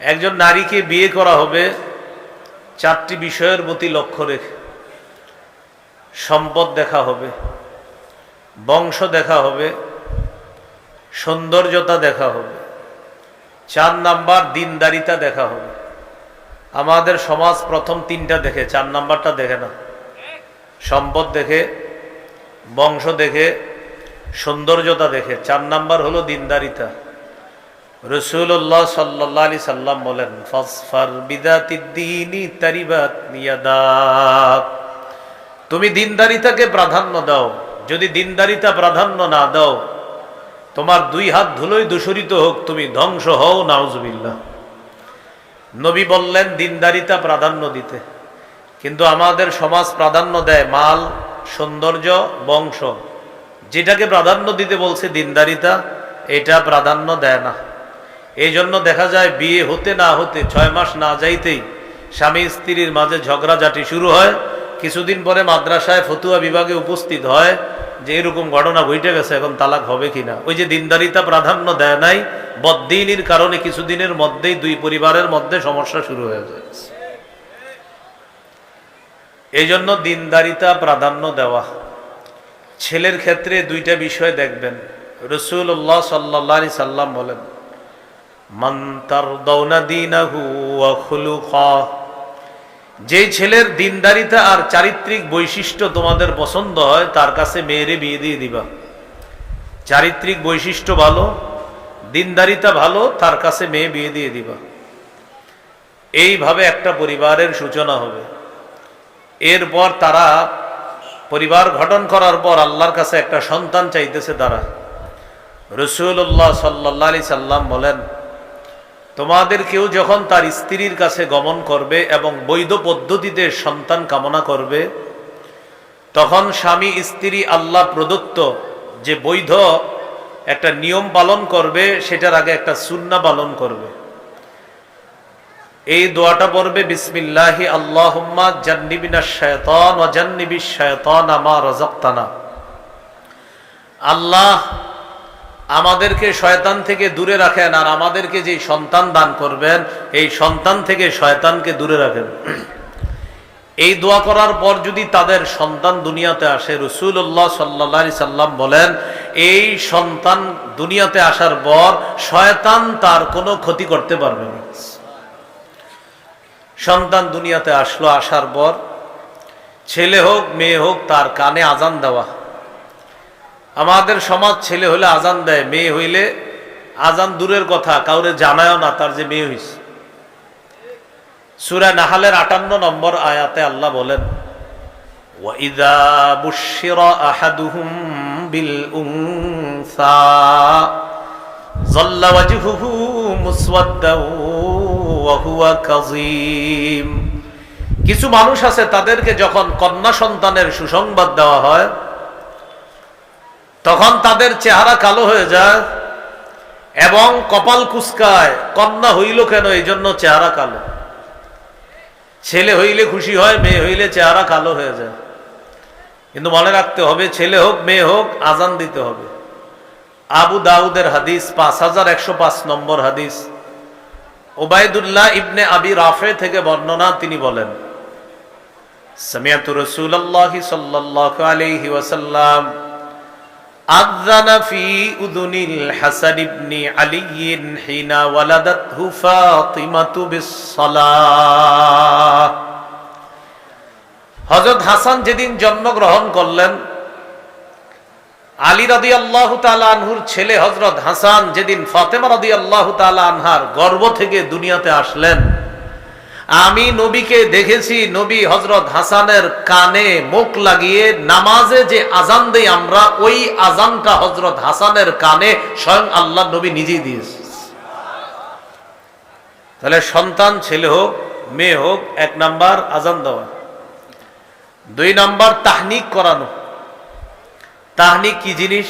একজন নারীকে বিয়ে করা হবে চারটি বিষয়ের প্রতি লক্ষ্য রেখে। সম্পদ দেখা হবে, বংশ দেখা হবে, সৌন্দর্যতা দেখা হবে, চার নাম্বার দিনদারিতা দেখা হবে। আমাদের সমাজ প্রথম তিনটা দেখে, চার নাম্বারটা দেখে না। সম্পদ দেখে, বংশ দেখে, সৌন্দর্যতা দেখে। চার নাম্বার হলো দিনদারিতা। বলেন তুমি দিনদারিতাকে প্রাধান্য দাও। যদি দিনদারিতা প্রাধান্য না দাও, তোমার দুই হাত ধুলোই দূষরিত হোক, তুমি ধ্বংস হও, নাউজুবিল্লাহ। নবী বললেন, দিনদারিতা প্রাধান্য দিতে। কিন্তু আমাদের সমাজ প্রাধান্য দেয় মাল, সৌন্দর্য, বংশ। যেটাকে প্রাধান্য দিতে বলছে দিনদারিতা, এটা প্রাধান্য দেয় না। এই জন্য দেখা যায় বিয়ে হতে না হতে ছয় মাস না যাইতেই স্বামী স্ত্রীর মাঝে ঝগড়াঝাটি শুরু হয়। কিছুদিন পরে মাদ্রাসায় ফতুয়া বিভাগে উপস্থিত হয় যে এরকম ঘটনা ঘটে গেছে, এখন তালাক হবে কিনা। ওই যে দিনদারিতা প্রাধান্য দেয় নাই বদিনীর কারণে কিছুদিনের মধ্যেই দুই পরিবারের মধ্যে সমস্যা শুরু হয়ে যায়। এই জন্য দিনদারিতা প্রাধান্য দেওয়া। ছেলের ক্ষেত্রে দুইটা বিষয় দেখবেন। রসুল্লাহ সাল্লি সাল্লাম বলেন যে ছেলের দিনদারিতা আর চারিত্রিক বৈশিষ্ট্য তোমাদের পছন্দ হয়, তার কাছে মেয়েরে বিয়ে দিয়ে দিবা। চারিত্রিক বৈশিষ্ট্য ভালো, দিনদারিতা ভালো, তার কাছে মেয়ে বিয়ে দিয়ে দিবা। এইভাবে একটা পরিবারের সূচনা হবে। এরপর তারা পরিবার গঠন করার পর আল্লাহর কাছে একটা সন্তান চাইতেছে তারা। রসুল্লাহ সাল্লাহ আলি সাল্লাম বলেন তোমাদের কেউ যখন তার স্ত্রীর কাছে গমন করবে এবং বৈধ পদ্ধতিতে সন্তান কামনা করবে, তখন স্বামী স্ত্রী আল্লাহ প্রদত্ত যে বৈধ একটা নিয়ম পালন করবে, সেটার আগে একটা সুন্না পালন করবে। এই দোয়াটা পড়বে, বিসমিল্লাহি আল্লাহুম্মা জান্নিবিনা শায়তান জান্নিবিশ শায়তান আমা রাযাকতানা আল্লাহ আমাদেরকে শয়তান থেকে দূরে রাখেন আর আমাদেরকে যে সন্তান দান করবেন, এই সন্তান থেকে শয়তানকে দূরে রাখেন। এই দোয়া করার পর যদি তাদের সন্তান দুনিয়াতে আসে রসুল্লাহ সাল্লা সাল্লাম বলেন, এই সন্তান দুনিয়াতে আসার পর শয়তান তার কোনো ক্ষতি করতে পারবে না। সন্তান দুনিয়াতে আসলো, আসার পর ছেলে হোক, মেয়ে হোক, তার কানে আজান দেওয়া। আমাদের সমাজ ছেলে হলে আজান দেয় মেয়ে হইলে আজান দূরের কথা কাউরে জানায়ও না তার যে মেয়ে হইছে সুরা নাহালের আটান্ন নম্বর আয়াতে আল্লাহ বলেন وَإِذَا بُشِّرَ أَحَدُهُم بِالْأُنثَى ظَلَّ وَجْهُهُ مُسْوَدًّا وَهُوَ كَظِيمٌ কিছু মানুষ আছে তাদেরকে যখন কন্যা সন্তানের সুসংবাদ দেওয়া হয় তখন তাদের চেহারা কালো হয়ে যায় এবং কপাল কুসকায়, কন্যা হইল কেন? এই জন্য চেহারা কালো। ছেলে হইলে খুশি হয়, মেয়ে হইলে চেহারা কালো হয়ে যায়। কিন্তু মনে রাখতে হবে, ছেলে হোক, মেয়ে হোক, আজান দিতে হবে। আবু দাউদের হাদিস, পাঁচ হাজার একশো পাঁচ নম্বর হাদিস। ওবায়দুল্লাহ ইবনে আবি রাফে থেকে বর্ণনা তিনি বলেন, সামিয়াতু রসুল্লাহ সাল্লাহ আলাইহি ওয়াসাল্লাম আযান ফি উদুনিল হাসান ইবনে আলী হিনা ওয়ালাদাতহু ফাতিমাতু বিসসালাহ। হযরত হাসান যেদিন জন্মগ্রহণ করলেন, আলী রদি আল্লাহ আনহুর ছেলে হজরত হাসান যেদিন ফাতেমা রদি আল্লাহ আনহার গর্ব থেকে দুনিয়াতে আসলেন আমি নবীকে দেখেছি, নবী হজরত হাসানের কানে মুখ লাগিয়ে নামাজে যে আজান দেই আমরা, ওই আজানটা হজরত হাসানের কানে স্বয়ং আল্লাহ নবী নিজেই দিয়েছে। তাহলে সন্তান, ছেলে হোক, মেয়ে হোক, এক নাম্বার আজান দেওয়া। দুই নাম্বার তাহনিক করানো। তাহনিক কি জিনিস?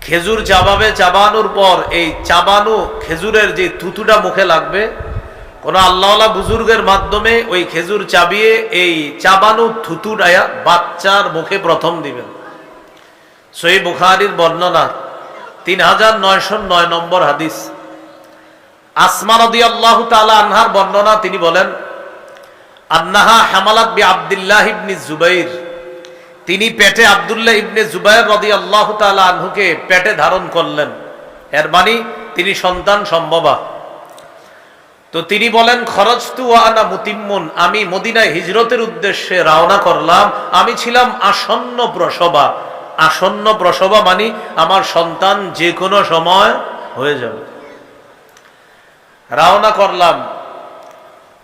খেজুর চাবাবে চাবানোর পর এই চাবানো খেজুরের যে থুতুটা মুখে লাগবে কোন আল্লাহওয়ালা বুজুর্গের মাধ্যমে ওই খেজুর চাবিয়ে এই চাবানু থুতুরায়া বাচ্চার মুখে প্রথম দিবেন। সই বুখারির বর্ণনা, তিন হাজার নয়শো নয় নম্বর হাদিস। আসমা নদী আল্লাহ আনহার বর্ণনা, তিনি বলেন, আন্নাহা হামালাত বি আবদুল্লাহ ইবনি জুবাইর। তিনি পেটে আবদুল্লাহ ইবনে জুবাইর রদি আল্লাহ আনহুকে পেটে ধারণ করলেন। এর মানে তিনি সন্তান সম্ভবা। তো তিনি বলেন খরচ তু আনা মুতিম্মুন, আমি মদিনায় হিজরতের উদ্দেশ্যে রওনা করলাম। আমি ছিলাম আসন্ন প্রসবা। আসন্ন প্রসবা মানে আমার সন্তান যে কোনো সময় হয়ে যাবে। রওনা করলাম।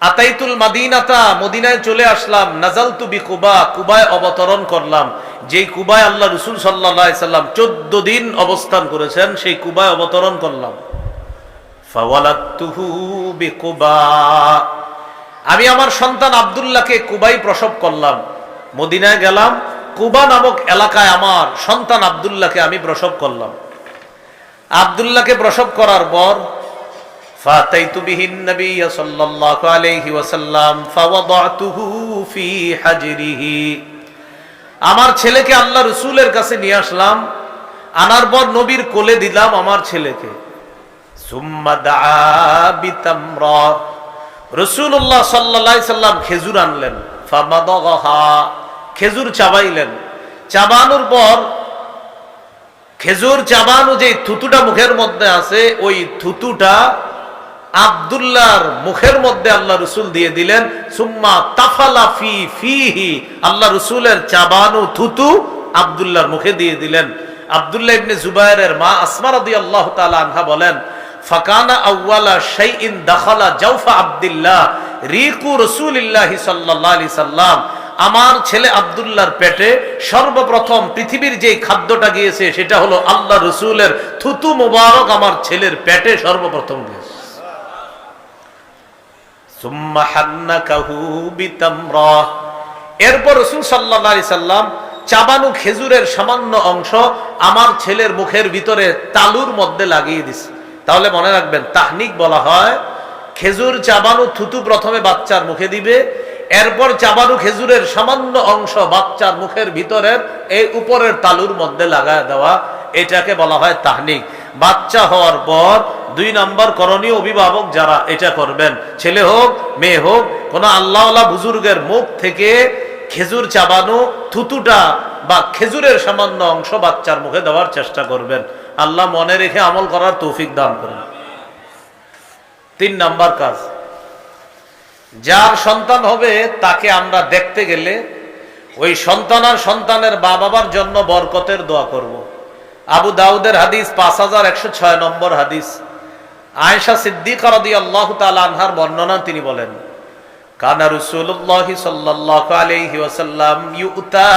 আতাইতুল মাদিনাতা, মদিনায় চলে আসলাম। নাজাল তুবি কুবা কুবায় অবতরণ করলাম। যেই কুবায় আল্লাহ রসুল সাল্লাহ সাল্লাম চোদ্দ দিন অবস্থান করেছেন, সেই কুবায় অবতরণ করলাম। আমি আমার সন্তান আব্দুল্লাহকে কুবাই প্রসব করলাম মদিনায় গেলাম কুবা নামক এলাকায় আমার সন্তান আব্দুল্লাহকে আমি প্রসব করলাম আব্দুল্লাহকে প্রসব করার পর فاتيت به النبي صلى الله عليه وسلم فوضعته في حجره আমার ছেলেকে আল্লাহ রসুলের কাছে নিয়ে আসলাম আনার পর নবীর কোলে দিলাম আমার ছেলেকে রসুল্লাহ সাল্লাহ সাল্লাম খেজুর আনলেন খেজুর চাবাইলেন। চাবানোর পর খেজুর চাবানো যে থুতুটা মুখের মধ্যে আছে, ওই থুতুটা আবদুল্লাহর মুখের মধ্যে আল্লাহ রসুল দিয়ে দিলেন, সুম্মা তাফালা ফি ফিহি। আল্লাহ রসুলের চাবানু থুতু আবদুল্লাহর মুখে দিয়ে দিলেন। আবদুল্লাহ ইবনে জুবাইরের মা আসমা আল্লাহ তালা আনহা বলেন ফাকানা আউয়ালা শাইইন দাখালা জাওফা আব্দুল্লাহ, রিকু রাসূলিল্লাহ সাল্লাল্লাহু আলাইহি সাল্লাম, আমার ছেলে আবদুল্লাহর পেটে সর্বপ্রথম পৃথিবীর যে খাদ্যটা গিয়েছে সেটা হলো আল্লাহ রসুলের থুতু মুবারক আমার ছেলের পেটে সর্বপ্রথম গিয়েছে। এরপর রসুল সাল্লা সাল্লাম চাবানু খেজুরের সামান্য অংশ আমার ছেলের মুখের ভিতরে তালুর মধ্যে লাগিয়ে দিছে। তাহলে মনে রাখবেন, তাহনিক বলা হয়, খেজুর চাবানু থুতু প্রথমে বাচ্চার মুখে দিবে, এরপর চাবানু খেজুরের সামান্য অংশ বাচ্চার মুখের ভিতরের এই উপরের তালুর মধ্যে লাগায় দেওয়া, এটাকে বলা হয় তাহনিক। বাচ্চা হওয়ার পর দুই নম্বর করণীয় অভিভাবক যারা এটা করবেন, ছেলে হোক, মেয়ে হোক, কোন আল্লাহ বুজুর্গের মুখ থেকে খেজুর চাবানো থুতুটা বা খেজুরের সামান্য অংশ বাচ্চার মুখে দেওয়ার চেষ্টা করবেন। আল্লাহ মনে রেখে আমল করার তৌফিক দান করেন। তিন নাম্বার কাজ। যার সন্তান হবে, তাকে আমরা দেখতে গেলে ওই সন্তান আর সন্তানের মা বাবার জন্য বরকতের দোয়া করব। আবু দাউদের হাদিস পাঁচ হাজার একশো ছয় নম্বর হাদিস। আয়েশা সিদ্দিকা রদি আল্লাহ আনহার বর্ণনা তিনি বলেন, কানা রসুল্লাহ সাল্লাহ ওয়াসাল্লাম ইউতা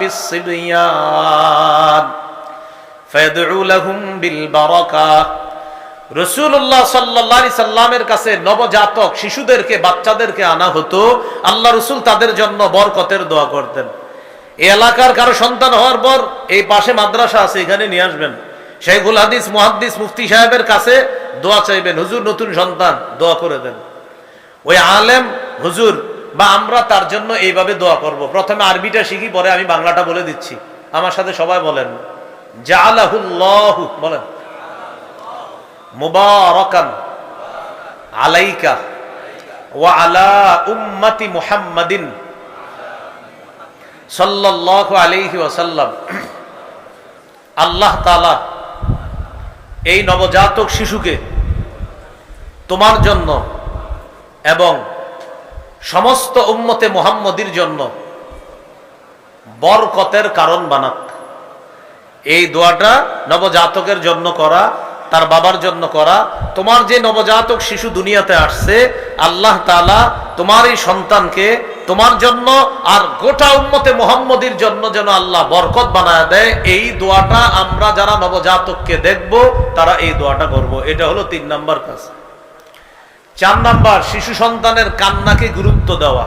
বিসসিবিয়ান রসুল্লাহ কাছে নবজাতক শিশুদেরকে, বাচ্চাদেরকে আনা হতো। আল্লাহ রসুল তাদের জন্য বরকতের দোয়া করতেন। কারও সন্তান হওয়ার মাদ্রাসা আছে, এখানে নিয়ে আসবেন। মুফতি সাহেবের কাছে দোয়া চাইবেন, হুজুর, নতুন সন্তান, দোয়া করে দেন। ওই আলেম, হুজুর, বা আমরা তার জন্য এইভাবে দোয়া করব। প্রথমে আরবিটা শিখি, পরে আমি বাংলাটা বলে দিচ্ছি। আমার সাথে সবাই বলেন। বলেন। আলাইকা ওয়া আলা উম্মতি আলাইহি ওয়াসাল্লাম। আল্লাহ এই নবজাতক শিশুকে তোমার জন্য এবং সমস্ত উম্মতে মুহাম্মদির জন্য বরকতের কারণ বানাক। এই দোয়াটা নবজাতকের জন্য করা, তার বাবার জন্য করা। তোমার যে নবজাতক শিশু দুনিয়াতে আসছে, আল্লাহ তালা তোমার এই সন্তানকে তোমার জন্য আর গোটা উম্মতে মোহাম্মদীর জন্য যেন আল্লাহ বরকত বানায় দেয়, এই দোয়াটা আমরা যারা নবজাতককে দেখব, তারা এই দোয়াটা করব। এটা হলো তিন নাম্বার কাজ। চার নাম্বার, শিশু সন্তানের কান্নাকে গুরুত্ব দেওয়া।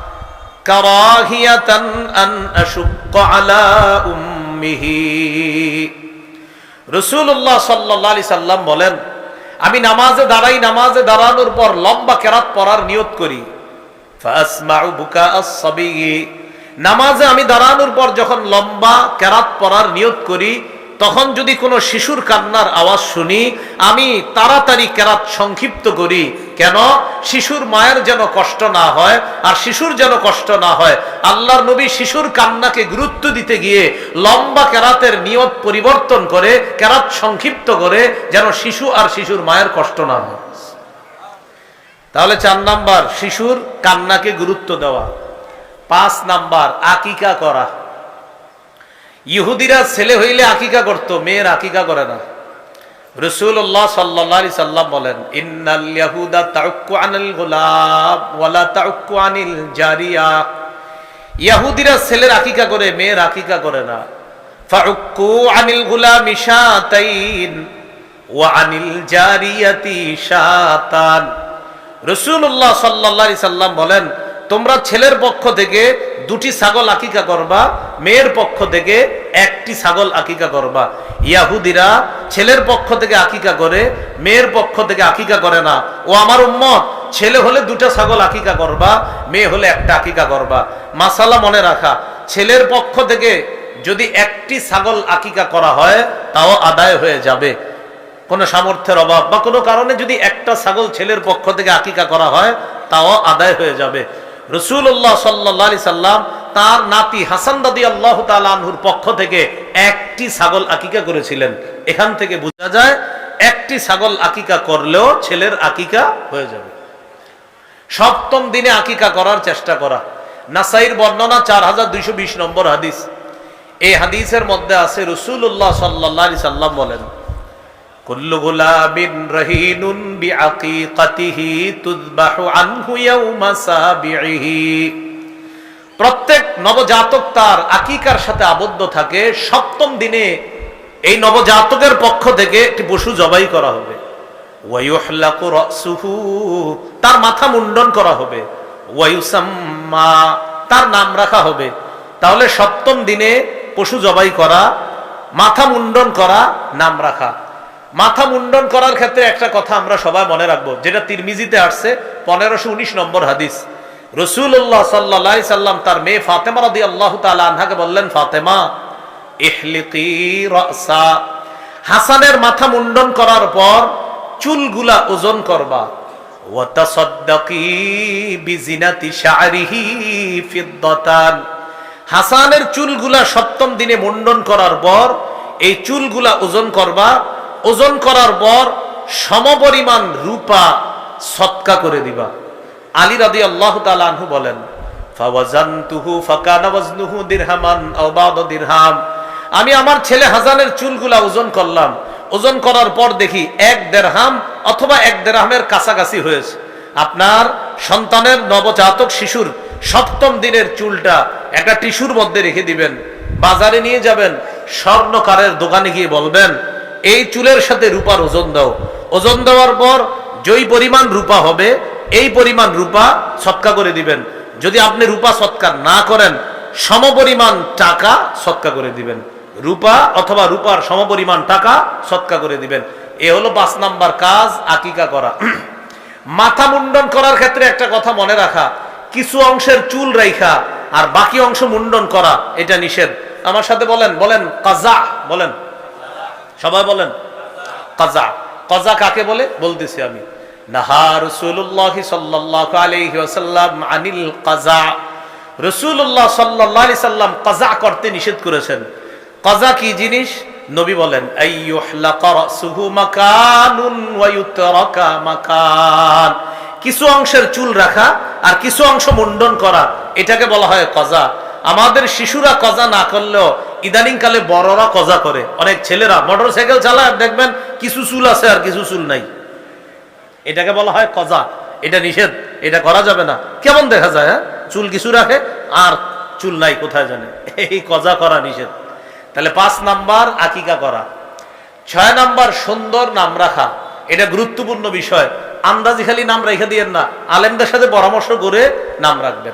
রসুল্লাহ বলেন, আমি নামাজে দাঁড়াই, নামাজে দাঁড়ানোর পর লম্বা কেরাত পড়ার নিয়ত করি। নামাজে আমি দাঁড়ানোর পর যখন লম্বা কেরাত পড়ার নিয়ত করি তখন যদি কোনো শিশুর কান্নার আওয়াজ শুনি, আমি তাড়াতাড়ি কেরাত সংক্ষিপ্ত করি। কেন? শিশুর মায়ের যেন কষ্ট না হয় আর শিশুর যেন কষ্ট না হয়। আল্লাহর নবী শিশুর কান্নাকে গুরুত্ব দিতে গিয়ে লম্বা কেরাতের নিয়ত পরিবর্তন করে, কেরাত সংক্ষিপ্ত করে, যেন শিশু আর শিশুর মায়ের কষ্ট না হয়। তাহলে চার নাম্বার, শিশুর কান্নাকে গুরুত্ব দেওয়া। পাঁচ নাম্বার, আকিকা করা। ইহুদিরা ছেলে হইলে আকিকা করত, মেয়ের আকিকা করে না। রসুল্লাহ আলাইহি সাল্লাম বলেন আনিল আনিল জারিয়া। ইয়াহুদিরা ছেলের আকিকা করে, মেয়ের আকিকা করে না। আনিল ওয়া আনিল জারিয়াতি রসুল্লাহ বলেন তোমরা ছেলের পক্ষ থেকে দুটি ছাগল আকিকা করবা, মেয়ের পক্ষ থেকে একটি ছাগল আকিকা করবা। ইয়াহুদিরা ছেলের পক্ষ থেকে আকিকা করে, মেয়ের পক্ষ থেকে আকিকা করে না। ও আমার উম্মত, ছেলে হলে দুটা ছাগল আকিকা করবা, মেয়ে হলে একটা আকিকা করবা। মাসালা মনে রাখা, ছেলের পক্ষ থেকে যদি একটি ছাগল আকিকা করা হয়, তাও আদায় হয়ে যাবে। কোনো সামর্থ্যের অভাব বা কোনো কারণে যদি একটা ছাগল ছেলের পক্ষ থেকে আকিকা করা হয়, তাও আদায় হয়ে যাবে। রসুল্লাহ সাল্লি সাল্লাম তার নাতি হাসান দাদি আল্লাহ তালহুর পক্ষ থেকে একটি ছাগল আকিকা করেছিলেন। এখান থেকে বোঝা যায় একটি ছাগল আকিকা করলেও ছেলের আকিকা হয়ে যাবে। সপ্তম দিনে আকিকা করার চেষ্টা করা। নাসাইর বর্ণনা চার হাজার দুইশো বিশ নম্বর হাদিস। এই হাদিসের মধ্যে আছে রসুল্লাহ সাল্লাহ সাল্লাম বলেন কুল্লু গুলাবিন রহিনুন বিআকিকাতিহি তুযবাহু আনহু ইয়াউমা সাবিহি প্রত্যেক নবজাতক তার আকিকার সাথে আবদ্ধ থাকে। সপ্তম দিনে এই নবজাতকের পক্ষ থেকে একটি পশু জবাই করা হবে। তার মাথা মুন্ডন করা হবে। তার নাম রাখা হবে। তাহলে সপ্তম দিনে পশু জবাই করা, মাথা মুন্ডন করা, নাম রাখা। মাথা মুন্ডন করার ক্ষেত্রে একটা কথা আমরা সবাই মনে রাখব, যেটা তিরমিজিতে আসছে, পনেরোশো উনিশ নম্বর হাদিস। রসুল্লাহ সাল্লা সাল্লাম তার মেয়ে ফাতেমা রদি আল্লাহ আনহাকে বললেন, ফাতেমা হাসানের মাথা মুন্ডন করার পর চুলগুলা ওজন করবা। হাসানের চুলগুলা সপ্তম দিনে মুন্ডন করার পর এই চুলগুলা ওজন করবা ওজন করার পর সমপরিমাণ রূপা সৎকা করে দিবা। আলী রাদি আল্লাহ তালু বলেন আমি আমার ছেলে হাজানের চুলগুলা ওজন করলাম। ওজন করার পর দেখি এক দেড়হাম অথবা এক দেড়হামের কাছাকাছি হয়েছে। আপনার সন্তানের নবজাতক শিশুর সপ্তম দিনের চুলটা একটা টিস্যুর মধ্যে রেখে দিবেন। বাজারে নিয়ে যাবেন। স্বর্ণকারের দোকানে গিয়ে বলবেন এই চুলের সাথে রূপার ওজন দাও। ওজন দেওয়ার পর যেই পরিমাণ রূপা হবে, এই পরিমাণ রূপা সৎকা করে দিবেন। যদি আপনি রূপা সৎকার না করেন, সমপরিমাণ টাকা সৎকা করে দিবেন। রূপা অথবা রূপার সমপরিমাণ টাকা সৎকা করে দিবেন। এ হলো পাঁচ নাম্বার কাজ, আকিকা করা। মাথা মুন্ডন করার ক্ষেত্রে একটা কথা মনে রাখা, কিছু অংশের চুল রাইখা আর বাকি অংশ মুন্ডন করা, এটা নিষেধ। আমার সাথে বলেন বলেন, কাজা, বলেন। সবাই বলেন, কাজা। কাজা কাকে বলে? বলতেছি আমি। নাহা কাজা। রসুল্লাহ করতে নিষেধ করেছেন। কি জিনিস? নবী বলেন কিছু অংশের চুল রাখা আর কিছু অংশ মুন্ডন করা, এটাকে বলা হয় কজা। আমাদের শিশুরা কজা না করলেও ইদানিং কালে বড়রা কজা করে? অনেক ছেলেরা। মোটর সাইকেল চালায়, দেখবেন কিছু চুল আছে আর কিছু চুল নাই। এটাকে বলা হয় কজা। এটা নিষেধ। এটা করা যাবে না। কেমন দেখা যায় হ্যাঁ? চুল কিছু রাখে আর চুল নাই, কোথায় জানে? এই কজা করা নিষেধ। তাহলে পাঁচ নাম্বার আকিকা করা। ছয় নাম্বার সুন্দর নাম রাখা। এটা গুরুত্বপূর্ণ বিষয়। আন্দাজি খালি নাম রেখে দিয়েন না। আলেমদের সাথে পরামর্শ করে নাম রাখবেন।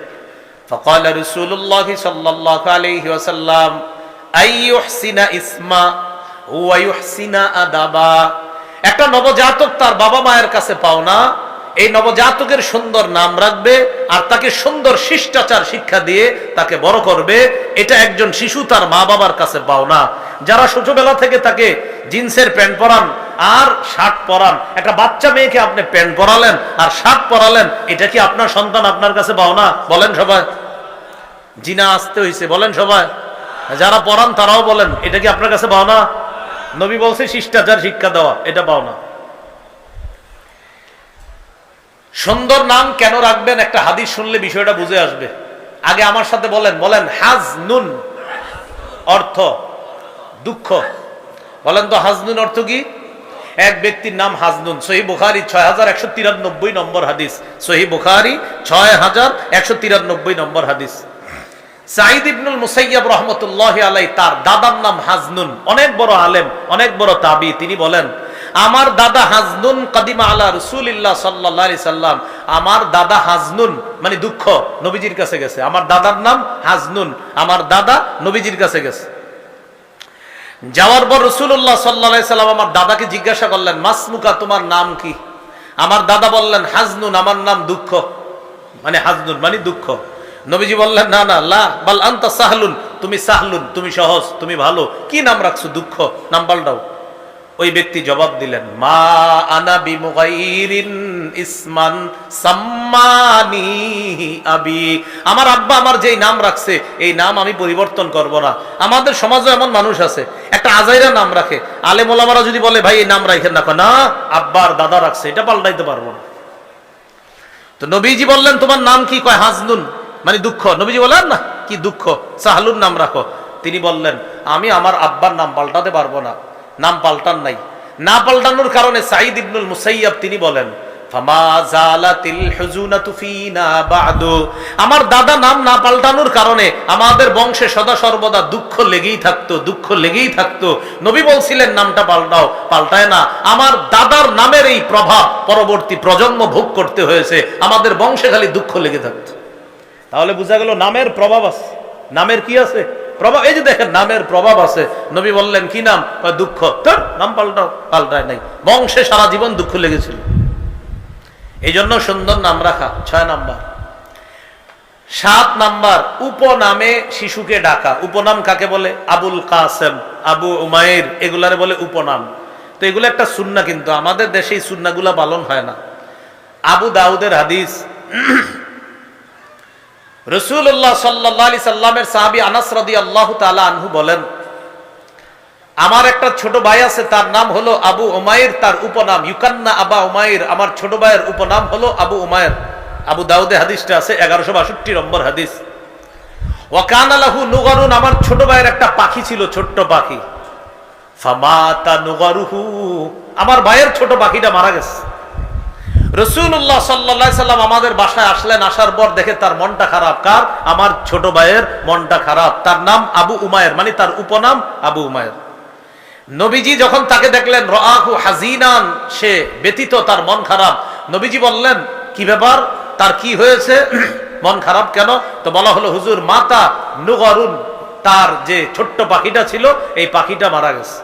فقال رسول الله صلى الله عليه وسلم أن يحسن اسما ويحسن أدبا একটা নবজাতক তার বাবা মায়ের কাছে পাও না এই নবজাতকের সুন্দর নাম রাখবে আর তাকে সুন্দর শিষ্টাচার শিক্ষা দিয়ে তাকে বড় করবে এটা একজন শিশু তার মা বাবার কাছে পাও না যারা ছোটবেলা থেকে তাকে জিন্সের প্যান্ট পরান আর শার্ট পরান একটা বাচ্চা মেয়েকে আপনি প্যান্ট পরালেন আর শার্ট পরালেন এটা কি আপনার সন্তান আপনার কাছে পাও না বলেন সবাই জিনা আসতে হয়েছে বলেন সবাই। যারা পড়ান তারাও বলেন, এটা কি আপনার কাছে পাও না নবী বলছে, শিষ্টাচার, শিক্ষা দেওয়া, এটা পাও না সুন্দর নাম কেন রাখবেন? একটা হাদিস শুনলে বিষয়টা বুঝে আসবে। আগে আমার সাথে বলেন বলেন হাজ নুন অর্থ, দুঃখ। বলেন তো, হাজনুন অর্থ কি? এক ব্যক্তির নাম হাজনুন। সহি বুখারি ছয় হাজার একশো তিরানব্বই নম্বর হাদিস। সহি বুখারি ছয় হাজার একশো তিরানব্বই নম্বর হাদিস। সাইদ ইবনুল মুসাইয়াব রহমতুল্লাহ আলাই তার দাদার নাম হাজনুন। অনেক বড় আলেম, অনেক বড় তাবি। তিনি বলেন, আমার দাদা হাজনুন কাদিমা আলা রসুলিল্লাহ সাল্লাম। আমার দাদা হাজনুন মানে দুঃখ, নবীজির কাছে গেছে। আমার দাদার নাম হাজনুন, আমার দাদা নবীজির কাছে গেছে। যাওয়ার পর রসুল্লাহ সাল্লা সাল্লাম আমার দাদাকে জিজ্ঞাসা করলেন মাসমুকা তোমার নাম কি? আমার দাদা বললেন, হাজনুন, আমার নাম দুঃখ। মানে হাজনুন মানে দুঃখ। নবীজি বললেন, না না, লা, বাল আন্তা সাহলুন, তুমি সাহলুন, তুমি সহজ, তুমি ভালো। কি নাম রাখছো, দুঃখ? নাম পাল্টাও ওই ব্যক্তি জবাব দিলেন, মা আনা বিমুগাইরিন ইসমান সাম্মানি আবি। আমার আব্বা আমার যেই নাম রাখছে, এই নাম আমি পরিবর্তন করব না। আমাদের সমাজে এমন মানুষ আছে, একটা আজাইরা নাম রাখে। আলে মোলামারা যদি বলে, ভাই, এই নাম রাখেন না। না, আব্বার দাদা রাখছে, এটা পাল্টাইতে পারব না। তো নবীজি বললেন, তোমার নাম কি? কয় হাজনুন মানে দুঃখ। নবীজি বললেন না কি দুঃখ? সাহালুন নাম রাখো। তিনি বললেন, আমি আমার আব্বার নাম পাল্টাতে পারব না। নাম পাল্টান নাই। না পাল্টানোর কারণে সাইদ ইবনুল মুসাইয়াব তিনি বলেন আমার দাদা নাম না পাল্টানোর কারণে আমাদের বংশে সদা সর্বদা দুঃখ লেগেই থাকতো, দুঃখ লেগেই থাকতো। নবী বলছিলেন, নামটা পাল্টাও, পাল্টায় না। আমার দাদার নামের এই প্রভাব পরবর্তী প্রজন্ম ভোগ করতে হয়েছে। আমাদের বংশে খালি দুঃখ লেগে থাকতো। তাহলে বোঝা গেল নামের প্রভাব আছে। নামের কি আছে? প্রভাব এই যে দেখেন, নামের প্রভাব আছে। নবী বললেন, কি নাম? দুঃখ। তোর নাম পাল্টাও, পাল্টায় নাই। বংশে সারা জীবন দুঃখ লেগেছিল। এই জন্য সুন্দর নাম রাখা, ছয় নাম্বার। সাত নাম্বার, উপনামে শিশুকে ডাকা। উপনাম কাকে বলে? আবুল কাসেম, আবু উমায়ের এগুলারে বলে উপনাম। তো এগুলো একটা সুন্না কিন্তু, আমাদের দেশে এই সুন্নাগুলা পালন হয় না। আবু দাউদের হাদিস রসুল্লাহ সাল্লি সাল্লামের সাহাবি আনাস রদি আল্লাহ তালা আনহু বলেন, আমার একটা ছোট ভাই আছে, তার নাম হলো আবু ওমায়ের তার উপনাম ইউকান্না আবা ওমায়ের আমার ছোট ভাইয়ের উপনাম হলো আবু ওমায়ের আবু দাউদে হাদিসটা আছে, এগারোশো বাষট্টি নম্বর হাদিস। ওয়াকান আলাহু নুগরুন আমার ছোট ভাইয়ের একটা পাখি ছিল, ছোট্ট পাখি। ফামাতা নুগরুহু আমার ভাইয়ের ছোট পাখিটা মারা গেছে। রসুল্লাহ সাল্লা সাল্লাম আমাদের বাসায় আসলেন, আসার পর দেখে তার মনটা খারাপ। কার? আমার ছোট ভাইয়ের মনটা খারাপ। তার নাম আবু উমায়ের মানে তার উপনাম আবু উমায়ের। নবীজি যখন তাকে দেখলেন রাহু হাজিনান, সে ব্যতীত তার মন খারাপ। নবীজি বললেন, কি ব্যাপার? তার কি হয়েছে? মন খারাপ কেন? তো বলা হলো, হুজুর, মাতা নুগরুন, তার যে ছোট্ট পাখিটা ছিল, এই পাখিটা মারা গেছে।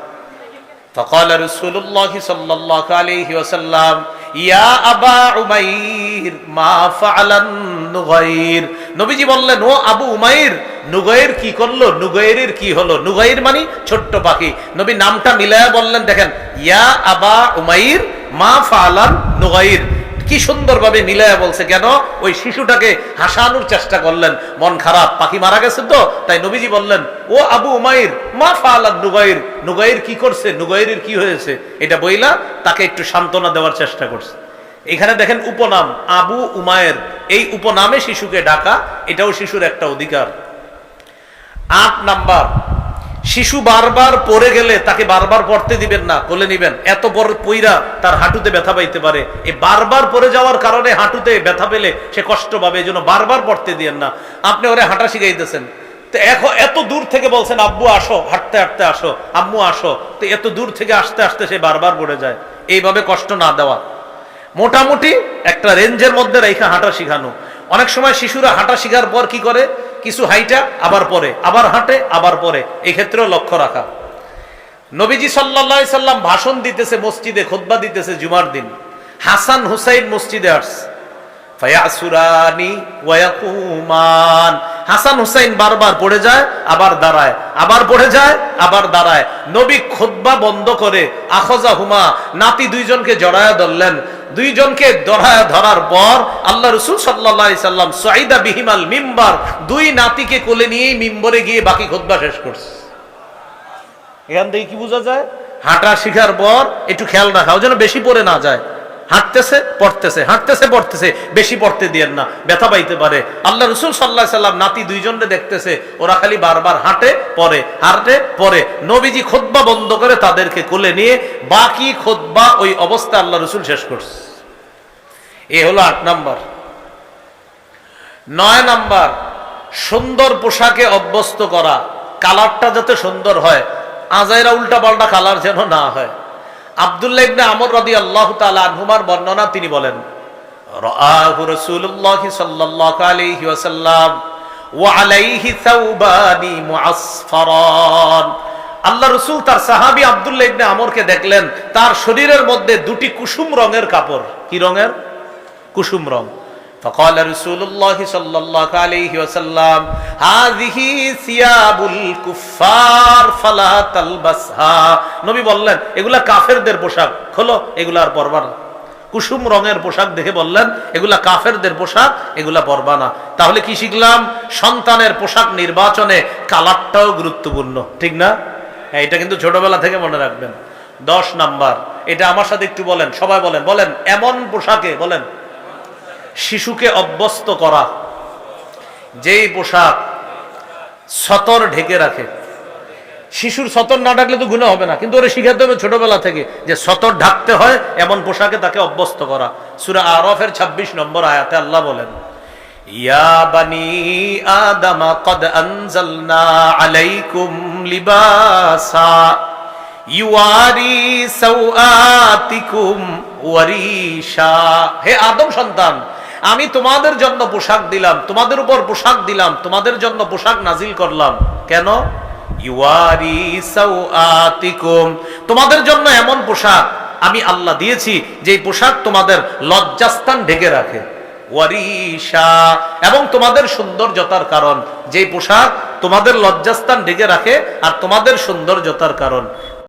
তখন রসুল্লাহ সাল্লাহ আলি ওসাল্লাম ইয়া আবা উমাইর মা ফালান নুগাইর। নবীজি বললেন, ও আবু উমাইর, নুগাইর কি করল? নুগাইরের কি হলো? নুগাইর মানে ছোট্ট পাখি। নবী নামটা মিলায়া বললেন, দেখেন, ইয়া আবা উমাইর মা ফালান নুগাইর। কি সুন্দরভাবে মিলায়া বলছে কেন? ওই শিশুটাকে হাসানোর চেষ্টা করলেন। মন খারাপ, পাখি মারা গেছে তো, তাই নবীজি বললেন, ও আবু উমাইর, মা ফালান নুগাইর। নুগাইর কি করছে? নুগাইরের কি হয়েছে? এটা বইলা তাকে একটু সান্ত্বনা দেওয়ার চেষ্টা করছে। এখানে দেখেন উপনাম, আবু উমায়ের এই উপনামে শিশুকে ডাকা, এটাও শিশুর একটা অধিকার। আট নাম্বার শিশু বারবার পড়ে গেলে তাকে বারবার পড়তে দিবেন না, কোলে নিবেন। এত বড় পইরা তার হাঁটুতে ব্যথা পাইতে পারে। এই বারবার পড়ে যাওয়ার কারণে হাঁটুতে ব্যথা পেলে সে কষ্ট পাবে এই জন্য বারবার পড়তে দিয়েন না। আপনি ওরে হাঁটা শিখাইতেছেন। তো এখন এত দূর থেকে বলছেন, আব্বু, আসো, হাঁটতে হাঁটতে আসো, আম্মু, আসো। তো এত দূর থেকে আসতে আসতে সে বারবার পড়ে যায়। এইভাবে কষ্ট না দেওয়া। মোটামুটি একটা রেঞ্জের মধ্যে রেখা হাঁটা শিখানো। অনেক সময় শিশুরা হাঁটা শিখার পর কি করে? কিছু হাইটা, আবার পরে, আবার হাঁটে, আবার পরে। এই ক্ষেত্রেও লক্ষ্য রাখা। নবীজি সাল্লা সাল্লাম ভাষণ দিতেছে মসজিদে খোদবা দিতেছে জুমার দিন। হাসান হুসাইন মসজিদে ওয়াকুমান হাসান হুসাইন বারবার পড়ে যায়, আবার দাঁড়ায়। আবার পড়ে যায়, আবার দাঁড়ায়। নবী খুতবা বন্ধ করে আখজা হুমা নাতি দুইজনকে জড়ায়া ধরলেন। দুইজনকে ধরা, ধরার পর আল্লাহ রসুল সাল্লা সাল্লাম, সাইদা বিহিমাল মিম্বার দুই নাতিকে কোলে নিয়ে মিম্বরে গিয়ে বাকি খোদবা শেষ করছে। এখান থেকে কি বোঝা যায়? হাঁটা শিখার পর একটু খেয়াল রাখা ওই যেন বেশি পরে না যায়। হাঁটতেছে, পড়তেছে হাঁটতেছে, পড়তেছে, বেশি পড়তে দিয়েন না, ব্যথা পাইতে পারে। আল্লাহ রসুল সাল্লাহ সাল্লাম নাতি দুইজনকে দেখতেছে, ওরা খালি বারবার হাঁটে পরে হাঁটে পরে নবীজি খোদবা বন্ধ করে তাদেরকে কোলে নিয়ে বাকি খোদবা ওই অবস্থা আল্লাহ রসুল শেষ করছে। এ হলো আট নাম্বার। নয় নাম্বার, সুন্দর পোশাকে অভ্যস্ত করা। কালারটা যাতে সুন্দর হয়, আজাইরা উল্টা পাল্টা কালার যেন না হয়। আব্দুল্লাহ ইবনে আমর রাদি আল্লাহ তাআলা আনহুমার বর্ণনা তিনি বলেন, রাআহু রাসূলুল্লাহ সাল্লাল্লাহু আলাইহি ওয়াসাল্লাম, ওয়া আলাইহি মুআসফারান। আল্লাহ রসুল তার সাহাবী আব্দুল্লাহ ইবনে আমরকে দেখলেন, তার শরীরের মধ্যে দুটি কুসুম রঙের কাপড়। কি রঙের? কুসুম রং। فقال رسول الله صلى الله عليه وسلم هذه ثياب الكفار فلا تلبسها নবী বললেন এগুলা কাফেরদের পোশাক খোলো এগুলা আর পরবা না কুসুম রঙের পোশাক দেখে বললেন এগুলা কাফেরদের পোশাক এগুলা পরবা না তাহলে কি শিখলাম সন্তানের পোশাক নির্বাচনে কালারটাও গুরুত্বপূর্ণ ঠিক না হ্যাঁ এটা কিন্তু ছোটবেলা থেকে মনে রাখবেন দশ নাম্বার এটা আমার সাথে একটু বলেন সবাই বলেন বলেন এমন পোশাকে বলেন শিশুকে অভ্যস্ত করা, যেই পোশাক সতর ঢেকে রাখে। শিশুর সতর না ডাকলে তো গুণা হবে না, কিন্তু ওরা শিখাতে হবে ছোটবেলা থেকে যে সতর ঢাকতে হয় এমন পোশাকে তাকে অভ্যস্ত করা। সুরা আরফের ২৬ নম্বর আয়াতে আল্লাহ বলেন কদ আলাইকুম হে আদম সন্তান আমি তোমাদের জন্য পোশাক দিলাম, তোমাদের উপর পোশাক দিলাম, তোমাদের জন্য পোশাক নাজিল করলাম। কেন? তোমাদের জন্য এমন পোশাক আমি আল্লাহ দিয়েছি যে পোশাক তোমাদের লজ্জাস্থান ঢেকে রাখে। এবং তোমাদের সৌন্দর্যতার কারণ যে পোশাক তোমাদের লজ্জাস্থান ঢেকে রাখে আর তোমাদের সৌন্দর্যতার কারণ।